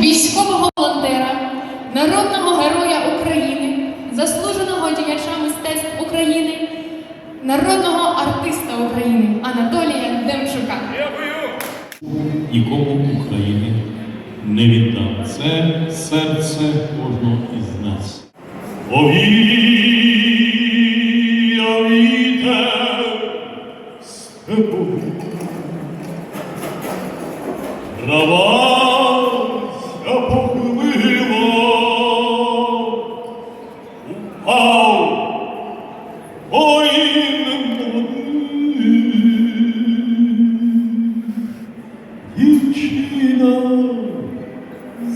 військового волонтера, народного героя України, заслуженого діяча мистецтв України, народного артиста України Анатолія Демчука. нікому України не віддам. Це серце кожного із нас. Травася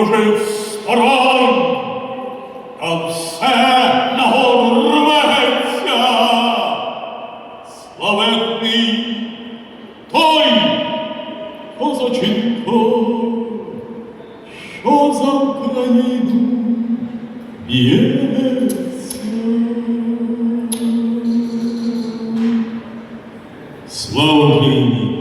в сторон, а все нагору рветься. Славетний той козаченко, що за Україну б'ється. Слава Україні!